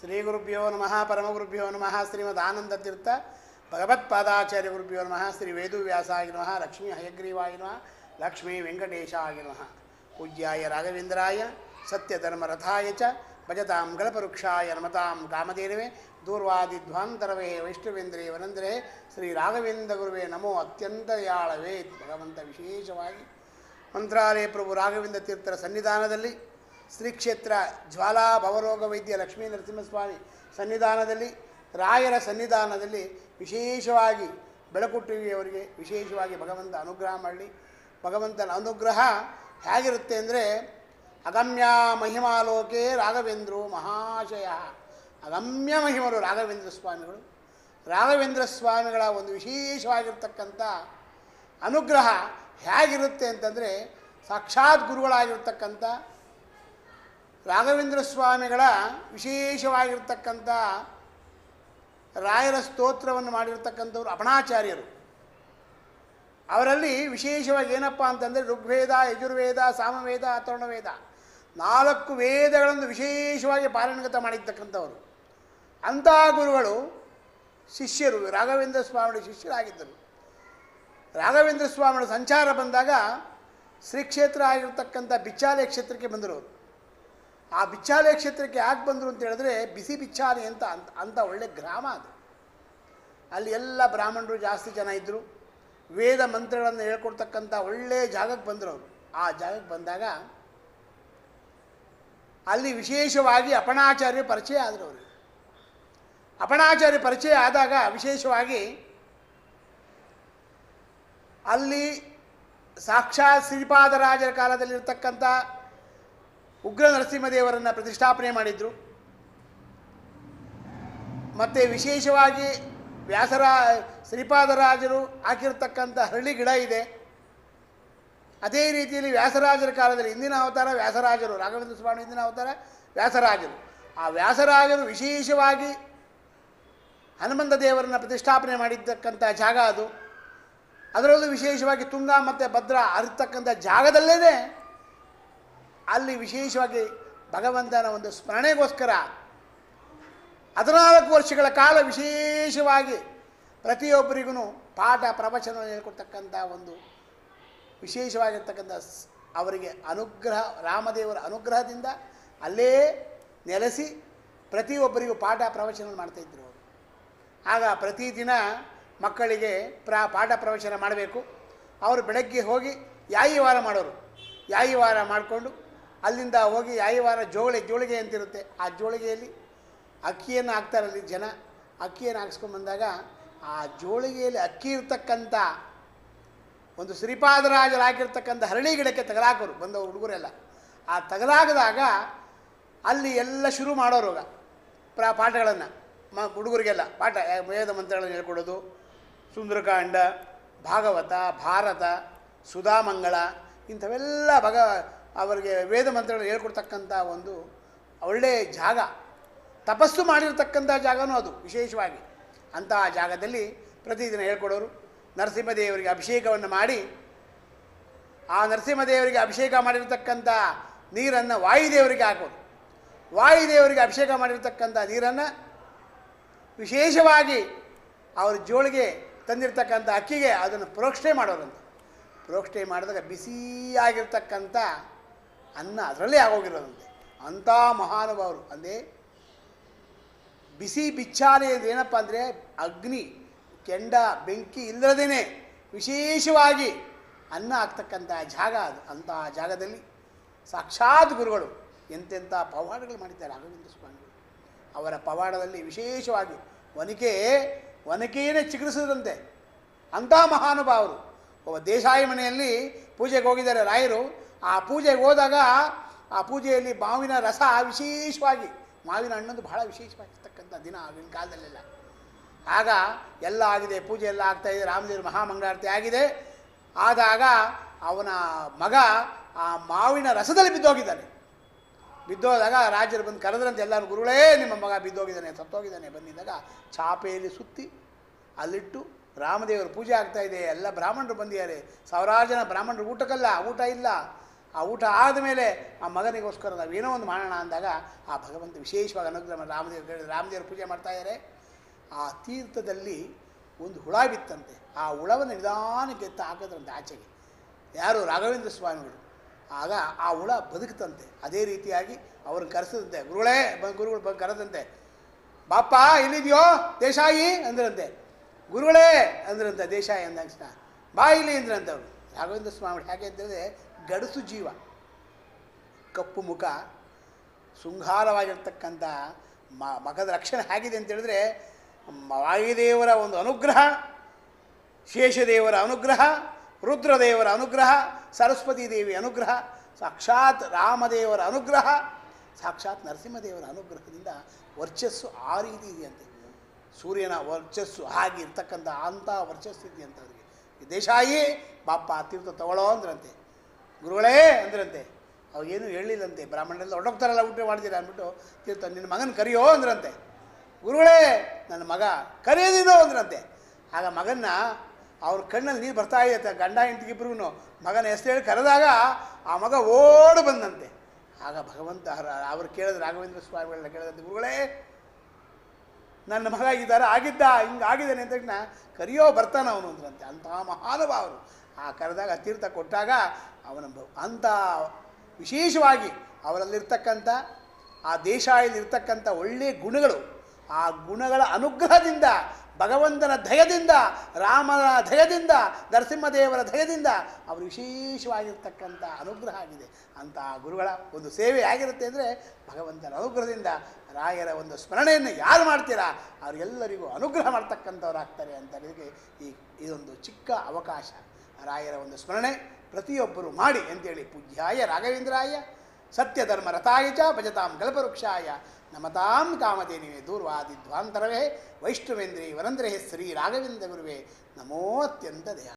ಶ್ರೀ ಗುರುಭ್ಯೋ ನಮಃ, ಪರಮಗುರುಭ್ಯೋ ನಮಃ ಶ್ರೀಮದ್ ಆನಂದ ತೀರ್ಥ ಭಗವತ್ಪಾದಾಚಾರ್ಯ ಗುರುಭ್ಯೋ ನಮಃ, ಶ್ರೀ ವೇದುವ್ಯಾಸ ನಮಃ, ಲಕ್ಷ್ಮೀ ಹಯಗ್ರೀವಾಯ ನಮಃ, ಲಕ್ಷ್ಮೀ ವೆಂಕಟೇಶಾಯ ನಮಃ. ಪೂಜ್ಯಾಯ ರಾಘವೇಂದ್ರಾಯ, ಸತ್ಯಧರ್ಮರಥಾಯ ಚ, ಭಜತಾಂ ಗಳಪವೃಕ್ಷಾಯ ನಮತಾಂ ಕಾಮಧೇನವೇ, ದೂರ್ವಾದಿಧ್ವಾಂತರವೇ ವೈಷ್ಣವೇಂದ್ರೇ ವನಂದ್ರೇ ಶ್ರೀ ರಾಘವೇಂದ್ರ ಗುರುವೇ ನಮೋ ಅತ್ಯಂತ ಯಾಳವೇ ಭಗವಂತ ವಿಶೇಷವಾಗಿ. ಮಂತ್ರಾಲಯ ಪ್ರಭು ರಾಘವೇಂದ್ರ ತೀರ್ಥರ ಸನ್ನಿಧಾನದಲ್ಲಿ ಶ್ರೀ ಕ್ಷೇತ್ರ ಜ್ವಾಲಾ ಭವರೋಗ ವೈದ್ಯ ಲಕ್ಷ್ಮೀ ನರಸಿಂಹಸ್ವಾಮಿ ಸನ್ನಿಧಾನದಲ್ಲಿ, ರಾಯರ ಸನ್ನಿಧಾನದಲ್ಲಿ ವಿಶೇಷವಾಗಿ ಬೆಳಕುಟ್ಟಿಗೆಯವರಿಗೆ ವಿಶೇಷವಾಗಿ ಭಗವಂತ ಅನುಗ್ರಹ ಮಾಡಲಿ. ಭಗವಂತನ ಅನುಗ್ರಹ ಹೇಗಿರುತ್ತೆ ಅಂದರೆ, ಅಗಮ್ಯ ಮಹಿಮಾಲೋಕೆ ರಾಘವೇಂದ್ರು ಮಹಾಶಯ. ಅಗಮ್ಯ ಮಹಿಮರು ರಾಘವೇಂದ್ರ ಸ್ವಾಮಿಗಳು. ರಾಘವೇಂದ್ರ ಸ್ವಾಮಿಗಳ ಒಂದು ವಿಶೇಷವಾಗಿರ್ತಕ್ಕಂಥ ಅನುಗ್ರಹ ಹೇಗಿರುತ್ತೆ ಅಂತಂದರೆ, ಸಾಕ್ಷಾತ್ ಗುರುಗಳಾಗಿರ್ತಕ್ಕಂಥ ರಾಘವೇಂದ್ರ ಸ್ವಾಮಿಗಳ ವಿಶೇಷವಾಗಿರ್ತಕ್ಕಂಥ ರಾಯರ ಸ್ತೋತ್ರವನ್ನು ಮಾಡಿರ್ತಕ್ಕಂಥವ್ರು ಅಪಣಾಚಾರ್ಯರು. ಅವರಲ್ಲಿ ವಿಶೇಷವಾಗಿ ಏನಪ್ಪ ಅಂತಂದರೆ ಋಗ್ವೇದ, ಯಜುರ್ವೇದ, ಸಾಮವೇದ, ಅಥರ್ಣವೇದ ನಾಲ್ಕು ವೇದಗಳನ್ನು ವಿಶೇಷವಾಗಿ ಪಾಲನಗತ ಮಾಡಿರ್ತಕ್ಕಂಥವರು. ಅಂತಹ ಗುರುಗಳು ಶಿಷ್ಯರು, ರಾಘವೇಂದ್ರ ಸ್ವಾಮಿಗಳ ಶಿಷ್ಯರಾಗಿದ್ದರು. ರಾಘವೇಂದ್ರ ಸ್ವಾಮಿಗಳ ಸಂಚಾರ ಬಂದಾಗ ಶ್ರೀ ಕ್ಷೇತ್ರ ಆಗಿರ್ತಕ್ಕಂಥ ಬಿಚ್ಚಾಲೆ ಕ್ಷೇತ್ರಕ್ಕೆ ಬಂದರು ಆ ಬಿಚ್ಚಾಲೆ ಕ್ಷೇತ್ರಕ್ಕೆ ಯಾಕೆ ಬಂದರು ಅಂತ ಹೇಳಿದ್ರೆ ಬಿಸಿ ಬಿಚ್ಚಾಲೆ ಅಂತ ಅಂತ ಅಂಥ ಒಳ್ಳೆ ಗ್ರಾಮ ಅದು. ಅಲ್ಲಿ ಎಲ್ಲ ಬ್ರಾಹ್ಮಣರು ಜಾಸ್ತಿ ಜನ ಇದ್ದರು ವೇದ ಮಂತ್ರಗಳನ್ನು ಹೇಳ್ಕೊಡ್ತಕ್ಕಂಥ ಒಳ್ಳೆ ಜಾಗಕ್ಕೆ ಬಂದರು ಅವರು. ಆ ಜಾಗಕ್ಕೆ ಬಂದಾಗ ಅಲ್ಲಿ ವಿಶೇಷವಾಗಿ ಅಪಣಾಚಾರ್ಯ ಪರಿಚಯ ಆದರು ಅವರು. ಅಪಣಾಚಾರ್ಯ ಪರಿಚಯ ಆದಾಗ ವಿಶೇಷವಾಗಿ ಅಲ್ಲಿ ಸಾಕ್ಷಾತ್ ಶ್ರೀಪಾದರಾಜರ ಕಾಲದಲ್ಲಿರ್ತಕ್ಕಂಥ ಉಗ್ರ ನರಸಿಂಹದೇವರನ್ನು ಪ್ರತಿಷ್ಠಾಪನೆ ಮಾಡಿದರು. ಮತ್ತು ವಿಶೇಷವಾಗಿ ವ್ಯಾಸರ, ಶ್ರೀಪಾದರಾಜರು ಹಾಕಿರತಕ್ಕಂಥ ಹರಳಿ ಗಿಡ ಇದೆ. ಅದೇ ರೀತಿಯಲ್ಲಿ ವ್ಯಾಸರಾಜರ ಕಾಲದಲ್ಲಿ ಇಂದಿನ ಅವತಾರ ವ್ಯಾಸರಾಜರು, ರಾಘವೇಂದ್ರ ಸ್ವಾಮಿ ಇಂದಿನ ಅವತಾರ ವ್ಯಾಸರಾಜರು. ಆ ವ್ಯಾಸರಾಜರು ವಿಶೇಷವಾಗಿ ಹನುಮಂತ ದೇವರನ್ನು ಪ್ರತಿಷ್ಠಾಪನೆ ಮಾಡಿರ್ತಕ್ಕಂಥ ಜಾಗ ಅದು. ಅದರಲ್ಲೂ ವಿಶೇಷವಾಗಿ ತುಂಗಾ ಮತ್ತು ಭದ್ರಾ ಹರಿತಕ್ಕಂಥ ಜಾಗದಲ್ಲೇ ಅಲ್ಲಿ ವಿಶೇಷವಾಗಿ ಭಗವಂತನ ಒಂದು ಸ್ಮರಣೆಗೋಸ್ಕರ ಹದಿನಾಲ್ಕು ವರ್ಷಗಳ ಕಾಲ ವಿಶೇಷವಾಗಿ ಪ್ರತಿಯೊಬ್ಬರಿಗೂ ಪಾಠ ಪ್ರವಚನ ಹೇಳ್ಕೊಡ್ತಕ್ಕಂಥ ಒಂದು ವಿಶೇಷವಾಗಿರ್ತಕ್ಕಂಥ ಅವರಿಗೆ ಅನುಗ್ರಹ, ರಾಮದೇವರ ಅನುಗ್ರಹದಿಂದ ಅಲ್ಲೇ ನೆಲೆಸಿ ಪ್ರತಿಯೊಬ್ಬರಿಗೂ ಪಾಠ ಪ್ರವಚನ ಮಾಡ್ತಾಯಿದ್ರು ಅವರು. ಆಗ ಪ್ರತಿದಿನ ಮಕ್ಕಳಿಗೆ ಪ್ರ ಪಾಠ ಪ್ರವಚನ ಮಾಡಬೇಕು. ಅವರು ಬೆಳಗ್ಗೆ ಹೋಗಿ ಯಾಯಿವಾರ ಮಾಡೋರು. ಯಾಯಿವಾರ ಮಾಡಿಕೊಂಡು ಅಲ್ಲಿಂದ ಹೋಗಿ ಐವಾರ ಜೋಳೆ, ಜೋಳಿಗೆ ಅಂತಿರುತ್ತೆ. ಆ ಜೋಳಿಗೆಯಲ್ಲಿ ಅಕ್ಕಿಯನ್ನು ಹಾಕ್ತಾರೆ ಅಲ್ಲಿ ಜನ. ಅಕ್ಕಿಯನ್ನು ಹಾಕ್ಸ್ಕೊಂಬಂದಾಗ ಆ ಜೋಳಿಗೆಯಲ್ಲಿ ಅಕ್ಕಿ ಇರ್ತಕ್ಕಂಥ ಒಂದು ಶ್ರೀಪಾದರಾಜರು ಹಾಕಿರ್ತಕ್ಕಂಥ ಹರಳಿ ಗಿಡಕ್ಕೆ ತಗಲಾಕೋರು, ಬಂದವರು ಹುಡುಗರೆಲ್ಲ. ಆ ತಗಲಾಗದಾಗ ಅಲ್ಲಿ ಎಲ್ಲ ಶುರು ಮಾಡೋರು ಪ್ರಾ ಪಾಠಗಳನ್ನು. ಮ ಹುಡುಗರಿಗೆಲ್ಲ ಪಾಠ ವೇದ ಮಂತ್ರಗಳನ್ನು ಹೇಳ್ಕೊಡೋದು. ಸುಂದರಕಾಂಡ, ಭಾಗವತ, ಭಾರತ, ಸುಧಾಮಂಗಳ, ಇಂಥವೆಲ್ಲ ಭಗ ಅವರಿಗೆ ವೇದ ಮಂತ್ರಗಳು ಹೇಳ್ಕೊಡ್ತಕ್ಕಂಥ ಒಂದು ಒಳ್ಳೆಯ ಜಾಗ, ತಪಸ್ಸು ಮಾಡಿರ್ತಕ್ಕಂಥ ಜಾಗನೂ ಅದು ವಿಶೇಷವಾಗಿ. ಅಂತಹ ಜಾಗದಲ್ಲಿ ಪ್ರತಿದಿನ ಹೇಳ್ಕೊಡೋರು, ನರಸಿಂಹದೇವರಿಗೆ ಅಭಿಷೇಕವನ್ನು ಮಾಡಿ, ಆ ನರಸಿಂಹದೇವರಿಗೆ ಅಭಿಷೇಕ ಮಾಡಿರ್ತಕ್ಕಂಥ ನೀರನ್ನು ವಾಯುದೇವರಿಗೆ ಹಾಕೋದು ವಾಯುದೇವರಿಗೆ ಅಭಿಷೇಕ ಮಾಡಿರ್ತಕ್ಕಂಥ ನೀರನ್ನು ವಿಶೇಷವಾಗಿ ಅವ್ರ ಜೋಳಿಗೆ ತಂದಿರತಕ್ಕಂಥ ಅಕ್ಕಿಗೆ ಅದನ್ನು ಪ್ರೋಕ್ಷಣೆ ಮಾಡೋರಂತೆ. ಪ್ರೋಕ್ಷಣೆ ಮಾಡಿದಾಗ ಬಿಸಿಯಾಗಿರ್ತಕ್ಕಂಥ ಅನ್ನ ಅದರಲ್ಲೇ ಆಗೋಗಿರೋದಂತೆ. ಅಂಥ ಮಹಾನುಭಾವರು. ಅಂದರೆ ಬಿಸಿ ಬಿಚ್ಚಾಲೆ ಏನಪ್ಪ ಅಂದರೆ ಅಗ್ನಿ, ಕೆಂಡ, ಬೆಂಕಿ ಇಲ್ಲದೇನೆ ವಿಶೇಷವಾಗಿ ಅನ್ನ ಆಗ್ತಕ್ಕಂಥ ಜಾಗ ಅದು ಅಂತಹ ಜಾಗದಲ್ಲಿ ಸಾಕ್ಷಾತ್ ಗುರುಗಳು ಎಂತೆಂಥ ಪವಾಡಗಳು ಮಾಡಿದ್ದಾರೆ ರಾಘವೇಂದ್ರ ಸ್ವಾಮಿಗಳು. ಅವರ ಪವಾಡದಲ್ಲಿ ವಿಶೇಷವಾಗಿ ಒನಕೆ ಒನಕೆಯೇ ಚಿಗುರಿಸಿದಂತೆ. ಅಂಥ ಮಹಾನುಭಾವರು. ಒಬ್ಬ ದೇಸಾಯಿ ಮನೆಯಲ್ಲಿ ಪೂಜೆಗೆ ಹೋಗಿದ್ದಾರೆ ರಾಯರು. ಆ ಪೂಜೆಗೆ ಹೋದಾಗ ಆ ಪೂಜೆಯಲ್ಲಿ ಮಾವಿನ ರಸ ವಿಶೇಷವಾಗಿ, ಮಾವಿನ ಹಣ್ಣೊಂದು ಬಹಳ ವಿಶೇಷವಾಗಿರ್ತಕ್ಕಂಥ ದಿನ ಆಗಿನ ಕಾಲದಲ್ಲೆಲ್ಲ. ಆಗ ಎಲ್ಲ ಆಗಿದೆ, ಪೂಜೆ ಎಲ್ಲ ಆಗ್ತಾಯಿದೆ ರಾಮದೇವ್ರ ಮಹಾಮಂಗಳಾರತಿ ಆಗಿದೆ. ಆದಾಗ ಅವನ ಮಗ ಆ ಮಾವಿನ ರಸದಲ್ಲಿ ಬಿದ್ದೋಗಿದ್ದಾನೆ. ಬಿದ್ದೋದಾಗ ರಾಜರು ಬಂದು ಕರೆದ್ರಂತೆ ಎಲ್ಲರೂ ಗುರುಗಳೇ, ನಿಮ್ಮ ಮಗ ಬಿದ್ದೋಗಿದ್ದಾನೆ, ಸತ್ತೋಗಿದ್ದಾನೆ. ಬಂದಿದ್ದಾಗ ಚಾಪೆಯಲ್ಲಿ ಸುತ್ತಿ ಅಲ್ಲಿಟ್ಟು ರಾಮದೇವರ ಪೂಜೆ ಆಗ್ತಾ ಇದೆ. ಎಲ್ಲ ಬ್ರಾಹ್ಮಣರು ಬಂದಿದ್ದಾರೆ. ಸಾವಿರಾರು ಜನ ಬ್ರಾಹ್ಮಣರು, ಊಟಕ್ಕಲ್ಲ, ಊಟ ಇಲ್ಲ. ಆ ಊಟ ಆದಮೇಲೆ ಆ ಮಗನಿಗೋಸ್ಕರ ನಾವೇನೋ ಒಂದು ಮಾಡೋಣ ಅಂದಾಗ ಆ ಭಗವಂತ ವಿಶೇಷವಾಗಿ ಅನುಗ್ರಹ ರಾಮದೇವರು ರಾಮದೇವರು ಪೂಜೆ ಮಾಡ್ತಾ ಇದ್ದಾರೆ ಆ ತೀರ್ಥದಲ್ಲಿ ಒಂದು ಹುಳ ಬಿತ್ತಂತೆ. ಆ ಹುಳವನ್ನು ನಿಧಾನಕ್ಕೆ ಎತ್ತ ಹಾಕಿದ್ರಂತೆ ಆಚೆಗೆ. ಯಾರು ರಾಘವೇಂದ್ರ ಸ್ವಾಮಿಗಳು. ಆಗ ಆ ಹುಳ ಬದುಕ್ತಂತೆ. ಅದೇ ರೀತಿಯಾಗಿ ಅವ್ರನ್ನ ಕರೆಸದಂತೆ, ಗುರುಗಳೇ ಗುರುಗಳು ಬಂದು ಕರೆದಂತೆ ಬಾಪ ಇಲ್ಲಿದೆಯೋ ದೇಶಾಯಿ ಅಂದ್ರಂತೆ. ಗುರುಗಳೇ ಅಂದ್ರಂತೆ ದೇಶಾಯಿ ಅಂದ ಬಾ ಇಲ್ಲಿ ಅಂದ್ರಂತೆ ಅವರು. ರಾಘವೇಂದ್ರ ಸ್ವಾಮಿ ಹೇಗೆ ಅಂತಂದರೆ ಗಡಸು ಜೀವ. ಕಪ್ಪು ಮುಖ, ಶೃಂಗಾರವಾಗಿರ್ತಕ್ಕಂಥ ಮ, ಮಗದ ರಕ್ಷಣೆ ಆಗಿದೆ ಅಂತ ಹೇಳಿದ್ರೆ ಮ- ವಾಯುದೇವರ ಒಂದು ಅನುಗ್ರಹ, ಶೇಷದೇವರ ಅನುಗ್ರಹ, ರುದ್ರದೇವರ ಅನುಗ್ರಹ, ಸರಸ್ವತಿ ದೇವಿ ಅನುಗ್ರಹ, ಸಾಕ್ಷಾತ್ ರಾಮದೇವರ ಅನುಗ್ರಹ, ಸಾಕ್ಷಾತ್ ನರಸಿಂಹದೇವರ ಅನುಗ್ರಹದಿಂದ ವರ್ಚಸ್ಸು ಆ ರೀತಿ ಇದೆಯಂತೆ ಸೂರ್ಯನ ವರ್ಚಸ್ಸು ಹಾಗೆ ಇರ್ತಕ್ಕಂಥ ಅಂಥ ವರ್ಚಸ್ಸು ಇದೆಯಂತ ಅವರಿಗೆ. ದೇಶಾಯಿ ಬಾಪ ತೀರ್ಥ ತಗೊಳ್ಳೋ ಅಂದ್ರಂತೆ. ಗುರುಗಳೇ ಅಂದ್ರಂತೆ. ಅವಾಗೇನು ಹೇಳಿಲ್ಲಂತೆ ಬ್ರಾಹ್ಮಣರೆಲ್ಲ ಹೊಡೋಗ್ತಾರಲ್ಲ ಊಟ ಮಾಡ್ತೀರಾ ಅಂದ್ಬಿಟ್ಟು ತೀರ್ಥ, ನಿನ್ನ ಮಗನ ಕರಿಯೋ ಅಂದ್ರಂತೆ. ಗುರುಗಳೇ, ನನ್ನ ಮಗ ಕರೆಯೋದಿನೋ ಅಂದ್ರಂತೆ. ಆಗ ಮಗನ್ನ ಅವ್ರ ಕಣ್ಣಲ್ಲಿ ನೀರು ಬರ್ತಾ ಇದೆ ಗಂಡ ಹೆಂಡತಿಗಿಬ್ರಿಗೂ ಮಗನ ಹೆಸರು ಹೇಳಿ ಕರೆದಾಗ ಆ ಮಗ ಓಡಿ ಬಂದಂತೆ. ಆಗ ಭಗವಂತ ಅವರು ಕೇಳಿದ್ರು ರಾಘವೇಂದ್ರ ಸ್ವಾಮಿಗಳನ್ನ ಕೇಳಿದಂತೆ, ಗುರುಗಳೇ, ನನ್ನ ಮಗ ಈ ಥರ ಆಗಿದ್ದ, ಹಿಂಗೆ ಆಗಿದ್ದಾನೆ ಅಂತ ಕರಿಯೋ ಬರ್ತಾನೆ ಅವನು ಅಂದ್ರಂತೆ. ಅಂತಹ ಮಹಾನುಭಾವರು. ಆ ಕರೆದಾಗ ತೀರ್ಥ ಕೊಟ್ಟಾಗ ಅವನ ಅಂಥ ವಿಶೇಷವಾಗಿ ಅವರಲ್ಲಿರ್ತಕ್ಕಂಥ, ಆ ದೇಶಾಯಲ್ಲಿರ್ತಕ್ಕಂಥ ಒಳ್ಳೆಯ ಗುಣಗಳು, ಆ ಗುಣಗಳ ಅನುಗ್ರಹದಿಂದ, ಭಗವಂತನ ದಯದಿಂದ, ರಾಮನ ದಯದಿಂದ, ನರಸಿಂಹದೇವರ ದಯದಿಂದ ಅವರು ವಿಶೇಷವಾಗಿರ್ತಕ್ಕಂಥ ಅನುಗ್ರಹ ಆಗಿದೆ. ಅಂತ ಗುರುಗಳ ಒಂದು ಸೇವೆ ಆಗಿರುತ್ತೆ ಅಂದರೆ ಭಗವಂತನ ಅನುಗ್ರಹದಿಂದ ರಾಯರ ಒಂದು ಸ್ಮರಣೆಯನ್ನು ಯಾರು ಮಾಡ್ತೀರಾ? ಅವರೆಲ್ಲರಿಗೂ ಅನುಗ್ರಹ ಮಾಡ್ತಕ್ಕಂಥವ್ರು ಆಗ್ತಾರೆ ಅಂತ ಈ ಇದೊಂದು ಚಿಕ್ಕ ಅವಕಾಶ. ರಾಯರ ಒಂದು ಸ್ಮರಣೆ ಪ್ರತಿಯೊಬ್ಬರು ಮಾಡಿ ಅಂತೇಳಿ ಪೂಜ್ಯಾಯ ರಾಘವೇಂದ್ರಾಯ, ಸತ್ಯಧರ್ಮ ರಥಾಯ ಚ ಭಜತಾಂ ಕಲ್ಪವೃಕ್ಷಾಯ ನಮತಾಂ ಕಾಮಧೇನಿವೆ ದೂರ್ವಾದಿಧ್ವಾಂತರವೇ ವೈಷ್ಣವೇಂದ್ರಿ ವರಂದ್ರೇ ಶ್ರೀ ರಾಘವೇಂದ್ರ ಗುರುವೇ ನಮೋತ್ಯಂತ ದಯ